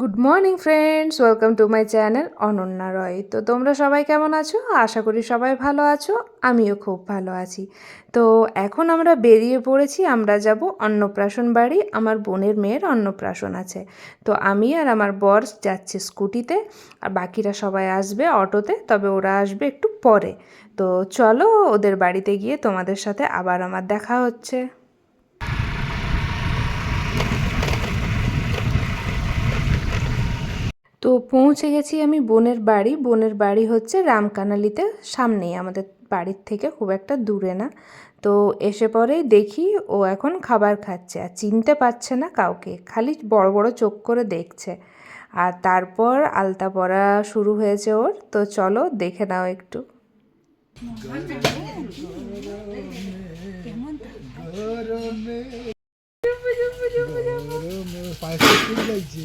Good morning friends welcome to my channel Ananya Roy তো তোমরা সবাই কেমন আছো? আশা করি সবাই ভালো আছো। আমিও খুব ভালো আছি। তো এখন আমরা বেরিয়ে পড়েছি। আমরা যাব অন্নপ্রাশন বাড়ি। আমার বোনের মেয়ের অন্নপ্রাশন আছে। তো আমি আর আমার বর যাচ্ছি স্কুটিতে। আর বাকিরা সবাই আসবে অটোতে। তবে ওরা আসবে একটু পরে। তো চলো ওদের বাড়িতে গিয়ে তোমাদের সাথে আবার আমার দেখা হচ্ছে। তো পৌঁছে গেছি আমি বোনের বাড়ি। বোনের বাড়ি হচ্ছে রামকানালিতে সামনেই আমাদের বাড়ির থেকে খুব একটা দূরে না। তো এসে পরেই দেখি ও এখন খাবার খাচ্ছে আর চিনতে পারছে না কাউকে খালি বড় বড় চোখ করে দেখছে। আর তারপর আলতা পরা শুরু হয়েছে ওর তো চলো দেখে নাও একটু। পায়েসে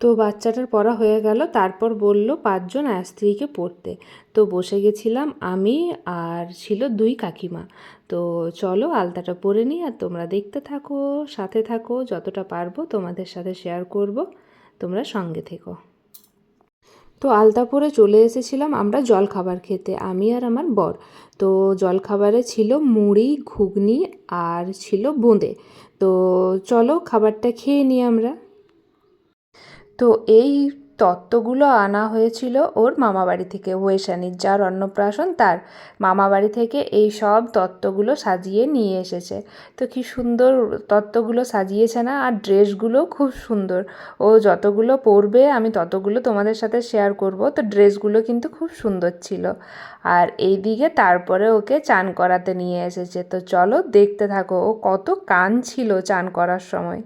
তো বাচ্চাটার পড়া হয়ে গেল। তারপর বলল, পাঁচজন আর স্ত্রীকে পড়তে। তো বসে গেছিলাম আমি আর ছিল দুই কাকিমা। তো চলো আলতাটা পরে নিই আর তোমরা দেখতে থাকো, সাথে থাকো, যতটা পারব তোমাদের সাথে শেয়ার করব। তোমরা সঙ্গে থেকো। তো আলতা পরে চলে এসেছিলাম আমরা জল খাবার খেতে, আমি আর আমার বর। তো জল খাবারে ছিল মুড়ি, ঘুগনি আর ছিল বোঁদে। তো চলো খাবারটা খেয়ে নিই আমরা। তো এই তত্ত্বগুলো আনা হয়েছিল ওর মামাবাড়ি থেকে। ওয়েশানির যার অন্নপ্রাশন তার মামাবাড়ি থেকে এই সব তত্ত্বগুলো সাজিয়ে নিয়ে এসেছে। তো কি সুন্দর তত্ত্বগুলো সাজিয়েছে না, আর ড্রেসগুলো খুব সুন্দর। ও যতগুলো পরবে, আমি ততগুলো তোমাদের সাথে শেয়ার করব। তো ড্রেসগুলো কিন্তু খুব সুন্দর ছিল। আর এই দিকে তারপরে ওকে চান করাতে নিয়ে এসেছে। তো চলো দেখতে থাকো, ও কত কান ছিল চান করার সময়।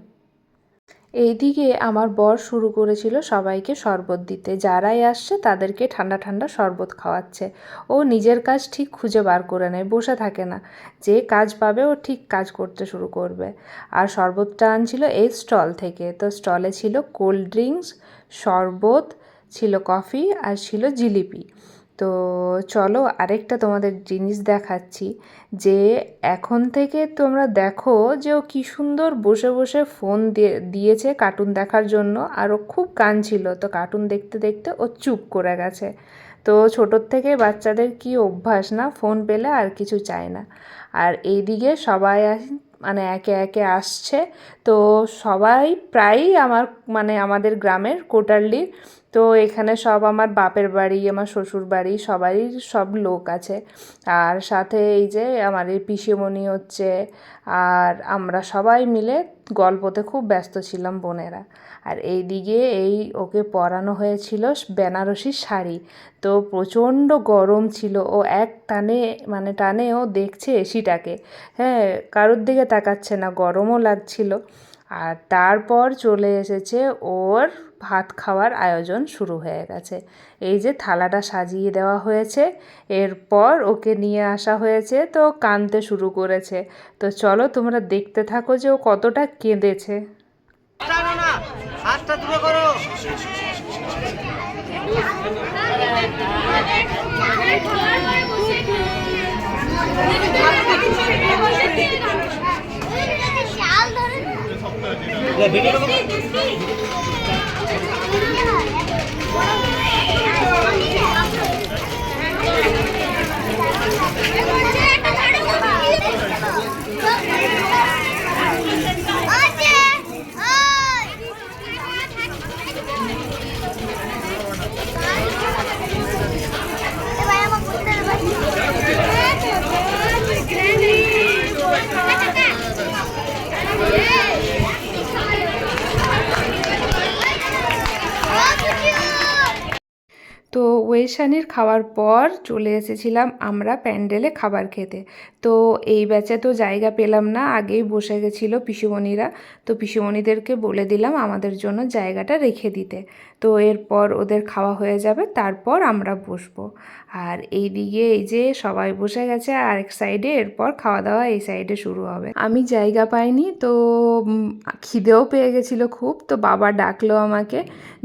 এইদিকে আমার বর শুরু করেছিল সবাইকে শরবত দিতে। যারাই আসছে তাদেরকে ঠান্ডা ঠান্ডা শরবত খাওয়াচ্ছে। ও নিজের কাজ ঠিক খুঁজে বার করে নেয়, বসে থাকে না। যে কাজ পাবে ও ঠিক কাজ করতে শুরু করবে। আর শরবতটা আনছিল এই স্টল থেকে। তো স্টলে ছিল কোল্ড ড্রিঙ্কস, শরবত, ছিল কফি আর ছিল জিলিপি। তো চলো আরেকটা তোমাদের জিনিস দেখাচ্ছি, যে এখন থেকে তোমরা দেখো যে ও কী সুন্দর বসে বসে ফোন দিয়ে, দিয়েছে কার্টুন দেখার জন্য, আর ও খুব কান ছিল তো কার্টুন দেখতে দেখতে ও চুপ করে গেছে। তো ছোটোর থেকে বাচ্চাদের কি অভ্যাস না? ফোন পেলে আর কিছু চায় না। আর এইদিকে সবাই আস- মানে একে একে আসছে। তো সবাই প্রায়ই আমার মানে আমাদের গ্রামের কোটারলির তো এখানে সব আমার বাপের বাড়ি, আমার শ্বশুর বাড়ি, সবারই সব লোক আছে। আর সাথে এই যে আমার এই পিসিমণি হচ্ছে, আর আমরা সবাই মিলে গল্পতে খুব ব্যস্ত ছিলাম বোনেরা। আর এই দিকে এই ওকে পরানো হয়েছিল বেনারসি শাড়ি। তো প্রচণ্ড গরম ছিল, ও এক টানে মানে টানে ও দেখছে এসিটাকে। হ্যাঁ কারোর দিকে তাকাচ্ছে না, গরমও লাগছিল। আর তারপর চলে এসেছে ওর ভাত খাওয়ার আয়োজন শুরু হয়ে গেছে। এই যে থালাটা সাজিয়ে দেওয়া হয়েছে, এরপর ওকে নিয়ে আসা হয়েছে, তো কাঁদতে শুরু করেছে। তো চলো তোমরা দেখতে থাকো যে ও কতটা কেঁদেছে। শাল ধরে এবার তো ওয়েশানির খাওয়ার পর চলে এসেছিলাম আমরা প্যান্ডেলে খাবার খেতে। তো এই ব্যাচে তো জায়গা পেলাম না, আগেই বসে গেছিল পিসুমণিরা। তো পিসুমণিদেরকে বলে দিলাম আমাদের জন্য জায়গাটা রেখে দিতে। তো এরপর ওদের খাওয়া হয়ে যাবে, তারপর আমরা বসবো। আর এই দিকে এই যে সবাই বসে গেছে, আর এক সাইডে এরপর খাওয়া দাওয়া এই সাইডে শুরু হবে। আমি জায়গা পাইনি, তো খিদেও পেয়ে গেছিল খুব। তো বাবা ডাকলো আমাকে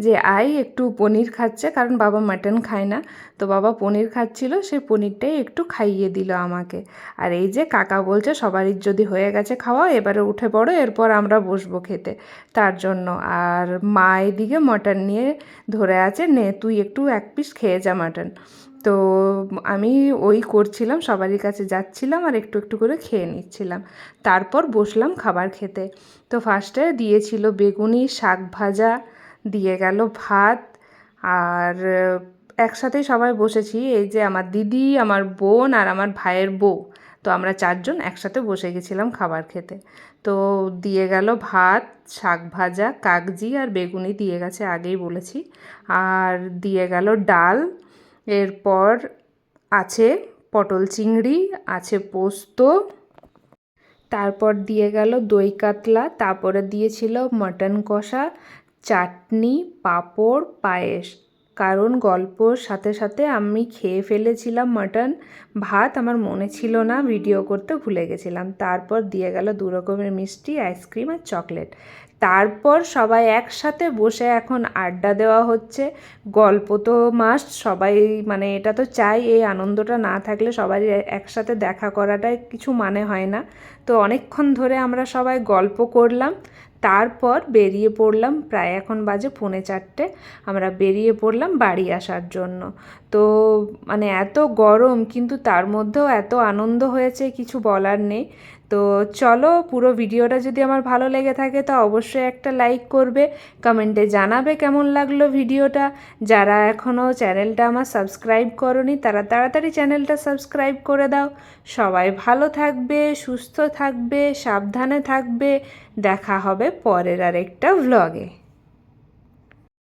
যে আই একটু পনির খাচ্ছে। কারণ বাবা মাটন খায় না। তো বাবা পনির খাচ্ছিল সেই পনিরটাই একটু খাইয়ে দিল আমাকে। আর এই যে, কাকা বলছে, সবারই যদি হয়ে গেছে খাওয়া, এবারে উঠে পড়ো, এরপর আমরা বসবো খেতে। তার জন্য। আর মা এদিকে মটন নিয়ে ধরে আছে, নে, তুই একটু এক পিস খেয়ে যা মাটন। তো আমি ওই করছিলাম, সবারই কাছে যাচ্ছিলাম আর একটু একটু করে খেয়ে নিচ্ছিলাম। তারপর বসলাম খাবার খেতে। তো ফার্স্টে দিয়েছিল বেগুনি, শাক ভাজা দিয়ে গেল ভাত আর একসাথেই সবাই বসেছি। এই যে আমার দিদি, আমার বোন আর আমার ভাইয়ের বউ। তো আমরা চারজন একসাথে বসে গেছিলাম খাবার খেতে। তো দিয়ে গেল ভাত, শাক ভাজা, কাগজি আর বেগুনি দিয়ে গেছে আগেই বলেছি। আর দিয়ে গেল ডাল। এরপর আছে পটল চিংড়ি, আছে পোস্ত। তারপর দিয়ে গেল দই কাতলা। তারপরে দিয়েছিল মটন কষা। চাটনি, পাঁপড়, পায়েস। কারণ গল্পর সাথে সাথে আমি খেয়ে ফেলেছিলাম মাটন। ভাত আমার মনে ছিল না, ভিডিও করতে ভুলে গেছিলাম। তারপর দিয়ে গেল দু রকমের মিষ্টি, আইসক্রিম আর চকলেট। তারপর সবাই একসাথে বসে এখন আড্ডা দেওয়া হচ্ছে। গল্প তো মাস্ট সবাই মানে এটা তো চাই, এই আনন্দটা না থাকলে সবারই একসাথে দেখা করাটাই কিছু মানে হয় না। তো অনেকক্ষণ ধরে আমরা সবাই গল্প করলাম। তারপর বেরিয়ে পড়লাম, প্রায় এখন বাজে পৌনে চারটে, আমরা বেরিয়ে পড়লাম বাড়ি আসার জন্য। তো মানে এত গরম, কিন্তু তার মধ্যেও এত আনন্দ হয়েছে, কিছু বলার নেই। তো চলো পুরো ভিডিওটা যদি আমার ভালো লেগে থাকে তো অবশ্যই একটা লাইক করবে কমেন্টে জানাবে কেমন লাগল ভিডিওটা। যারা এখনও চ্যানেলটা আমার সাবস্ক্রাইব করনি, তারা তাড়াতাড়ি চ্যানেলটা সাবস্ক্রাইব করে দাও। সবাই ভালো থাকবে, সুস্থ থাকবে, সাবধানে থাকবে। দেখা হবে পরের আরেকটা ভ্লগে